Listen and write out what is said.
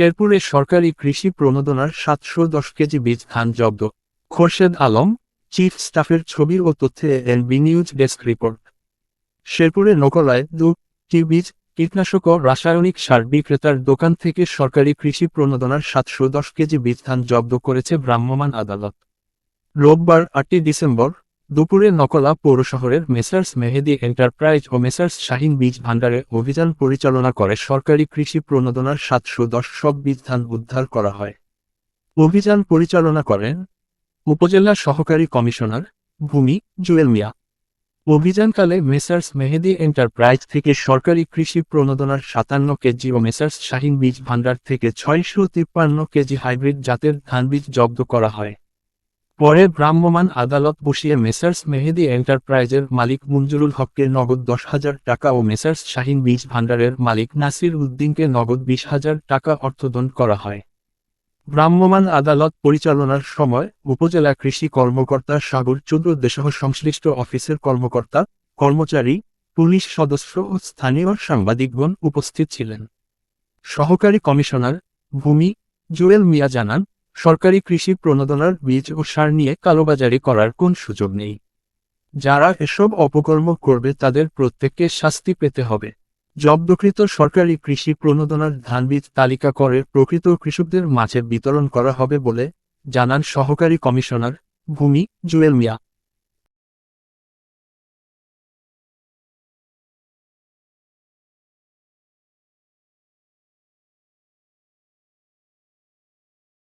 শেরপুরে সরকারি কৃষি প্রণোদনার সাতশো দশ কেজি বীজ ধান জব্দ। খোরশেদ আলম, চিফ স্টাফের ছবি ও তথ্যে এনবি নিউজ ডেস্ক রিপোর্ট। শেরপুরে নকলায় দুটি বীজ, কীটনাশক ও রাসায়নিক সার বিক্রেতার দোকান থেকে সরকারি কৃষি প্রণোদনার সাতশো দশ কেজি বীজ ধান জব্দ করেছে ভ্রাম্যমাণ আদালত। রোববার আটই ডিসেম্বর দুপুরে নকলা পৌরশহরের মেসার্স মেহেদি এন্টারপ্রাইজ ও মেসার্স শাহিন বীজ ভাণ্ডারে অভিযান পরিচালনা করে সরকারি কৃষি প্রণোদনার সাতশো দশ বীজ ধান উদ্ধার করা হয়। অভিযান পরিচালনা করেন উপজেলা সহকারী কমিশনার ভূমি জুয়েল মিয়া। অভিযানকালে মেসার্স মেহেদি এন্টারপ্রাইজ থেকে সরকারি কৃষি প্রণোদনার সাতান্ন কেজি ও মেসার্স শাহিন বীজ ভাণ্ডার থেকে ছয়শো তিপ্পান্ন কেজি হাইব্রিড জাতের ধান বীজ জব্দ করা হয়। পরে ভ্রাম্যমাণ আদালত বসিয়ে মেসার্স মেহেদি এন্টারপ্রাইজের মালিক মঞ্জুরুল হককে নগদ দশ হাজার টাকা ও মেসার্স শাহিন বীজ ভাণ্ডারের মালিক নাসির উদ্দিনকে নগদ বিশ হাজার টাকা অর্থদণ্ড করা হয়। ভ্রাম্যমাণ আদালত পরিচালনার সময় উপজেলা কৃষি কর্মকর্তা সাগর চৌদ্রদেসহ সংশ্লিষ্ট অফিসের কর্মকর্তা, কর্মচারী, পুলিশ সদস্য ও স্থানীয় সাংবাদিকগণ উপস্থিত ছিলেন। সহকারী কমিশনার ভূমি জুয়েল মিয়া জানান সরকারি কৃষি প্রণোদনার বীজ ও সার নিয়ে কালোবাজারি করার কোন সুযোগ নেই। যারা এসব অপকর্ম করবে তাদের প্রত্যেককে শাস্তি পেতে হবে। জব্দকৃত সরকারি কৃষি প্রণোদনার ধানবীজ তালিকা করে প্রকৃত কৃষকদের মাঝে বিতরণ করা হবে বলে জানান সহকারী কমিশনার ভূমি জুয়েল মিয়া।